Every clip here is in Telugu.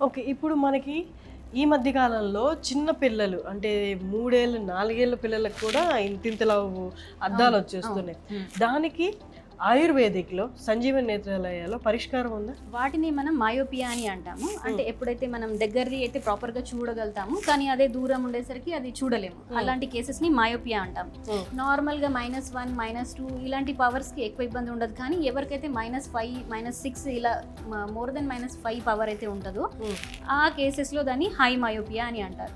ఓకే ఇప్పుడు మనకి ఈ మధ్య కాలంలో చిన్న పిల్లలు అంటే మూడేళ్ళు నాలుగేళ్ళ పిల్లలకు కూడా ఇంతింతలా అద్దాలు వచ్చేస్తున్నాయి. దానికి ఆయుర్వేదిక్లో సంజీవన్ నేత్రాలయాలో పరిష్కారం ఉందా? వాటిని మనం మయోపియా అని అంటాము. అంటే ఎప్పుడైతే మనం దగ్గరది అయితే ప్రాపర్గా చూడగలుగుతాము కానీ అదే దూరం ఉండేసరికి అది చూడలేము. అలాంటి కేసెస్ని మయోపియా అంటాం Hmm. నార్మల్గా మైనస్ వన్ మైనస్ టూ ఇలాంటి పవర్స్కి ఎక్కువ ఇబ్బంది ఉండదు. కానీ ఎవరికైతే మైనస్ ఫైవ్ మైనస్ సిక్స్ ఇలా more then minus five power అయితే ఉంటుందో Hmm. ఆ కేసెస్లో దాన్ని హై మయోపియా అని అంటారు.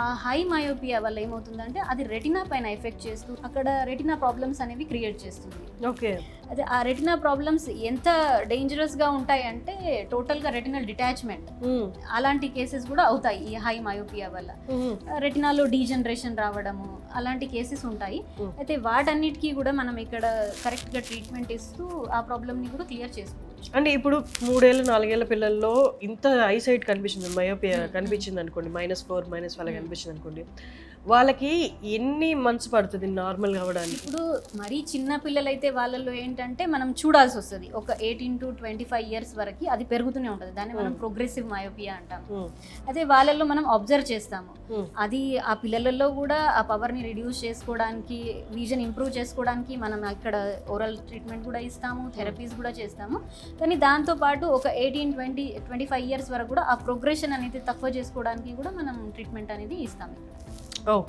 ఆ హై మయోపియా వల్ల ఏమవుతుందంటే అది రెటినా పైన ఎఫెక్ట్ చేస్తూ అక్కడ రెటినా ప్రాబ్లమ్స్ అనేవి క్రియేట్ చేస్తుంది. ఓకే అదే ఆ రెటినా ప్రాబ్లమ్స్ ఎంత డేంజరస్గా ఉంటాయి అంటే టోటల్గా రెటినల్ డిటాచ్మెంట్ అలాంటి కేసెస్ కూడా అవుతాయి ఈ హై మయోపియా వల్ల. రెటినాలో డీజనరేషన్ రావడము అలాంటి కేసెస్ ఉంటాయి. అయితే వాటన్నిటికీ కూడా మనం ఇక్కడ కరెక్ట్గా ట్రీట్మెంట్ ఇస్తూ ఆ ప్రాబ్లమ్ని కూడా క్లియర్ చేసుకోవచ్చు. అంటే ఇప్పుడు మూడేళ్ళు నాలుగేళ్ళ పిల్లల్లో ఇంత ఐసైట్ కనిపించింది మయోపియా కనిపించింది అనుకోండి మైనస్ ఫోర్ మైనస్ ఫైవ్ కనిపించింది అనుకోండి వాళ్ళకి ఎన్ని మంత్స్ పడుతుంది నార్మల్ కావడానికి ఇప్పుడు మరీ చిన్న పిల్లలైతే వాళ్ళలో ఏంటంటే మనం చూడాల్సి వస్తుంది. ఒక eighteen to twenty five years వరకు అది పెరుగుతూనే ఉంటుంది. దాన్ని మనం ప్రోగ్రెసివ్ మయోపియా అంటాం ఉమ్, అదే వాళ్ళల్లో మనం అబ్జర్వ్ చేస్తాము. అది ఆ పిల్లలలో కూడా ఆ పవర్ని రిడ్యూస్ చేసుకోవడానికి విజన్ ఇంప్రూవ్ చేసుకోవడానికి మనం ఇక్కడ ఓరల్ ట్రీట్మెంట్ కూడా ఇస్తాము థెరపీస్ కూడా చేస్తాము. కానీ దాంతోపాటు ఒక eighteen twenty twenty five years వరకు కూడా ఆ ప్రోగ్రెషన్ అనేది తక్కువ చేసుకోవడానికి కూడా మనం ట్రీట్మెంట్ అనేది ఇస్తాము ఇక్కడ. ఓకే.